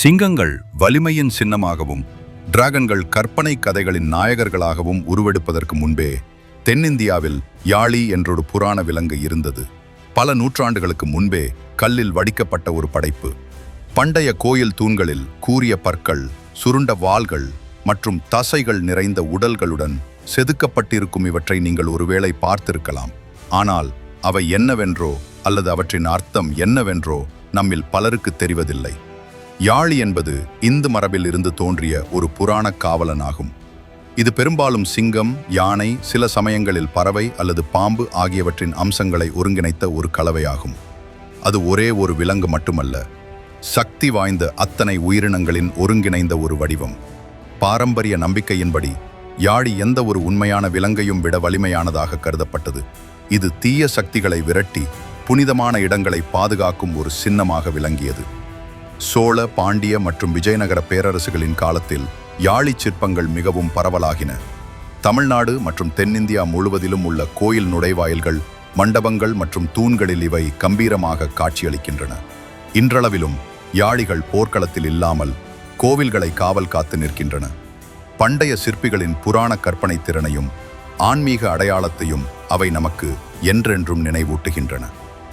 சிங்கங்கள் வலிமையின் சின்னமாகவும் டிராகன்கள் கற்பனை கதைகளின் நாயகர்களாகவும் உருவெடுப்பதற்கு முன்பே தென்னிந்தியாவில் யாழி என்றொரு புராண விலங்கு இருந்தது. பல நூற்றாண்டுகளுக்கு முன்பே கல்லில் வடிக்கப்பட்ட ஒரு படைப்பு. பண்டைய கோயில் தூண்களில் கூரிய பற்கள் சுருண்ட வாள்கள் மற்றும் தசைகள் நிறைந்த உடல்களுடன் செதுக்கப்பட்டிருக்கும் இவற்றை நீங்கள் ஒருவேளை பார்த்திருக்கலாம். ஆனால் அவை என்னவென்றோ அல்லது அவற்றின் அர்த்தம் என்னவென்றோ நம்மில் பலருக்கு தெரிவதில்லை. யாழி என்பது இந்து மரபில் இருந்து தோன்றிய ஒரு புராண காவலனாகும். இது பெரும்பாலும் சிங்கம் யானை சில சமயங்களில் பறவை அல்லது பாம்பு ஆகியவற்றின் அம்சங்களை ஒருங்கிணைத்த ஒரு கலவையாகும். அது ஒரே ஒரு விலங்கு மட்டுமல்ல சக்தி வாய்ந்த அத்தனை உயிரினங்களின் ஒருங்கிணைந்த ஒரு வடிவம். பாரம்பரிய நம்பிக்கையின்படி யாழி எந்த ஒரு உண்மையான விலங்கையும் விட வலிமையானதாக கருதப்பட்டது. இது தீய சக்திகளை விரட்டி புனிதமான இடங்களை பாதுகாக்கும் ஒரு சின்னமாக விளங்கியது. சோழ பாண்டிய மற்றும் விஜயநகர பேரரசுகளின் காலத்தில் யாழி சிற்பங்கள் மிகவும் பரவலாகின. தமிழ்நாடு மற்றும் தென்னிந்தியா முழுவதிலும் உள்ள கோயில் நுழைவாயில்கள் மண்டபங்கள் மற்றும் தூண்களில் இவை கம்பீரமாக காட்சியளிக்கின்றன. இன்றளவிலும் யாழிகள் போர்க்களத்தில் இல்லாமல் கோவில்களை காவல் காத்து நிற்கின்றன. பண்டைய சிற்பிகளின் புராண கற்பனை திறனையும் ஆன்மீக அடையாளத்தையும் அவை நமக்கு என்றென்றும் நினைவூட்டுகின்றன.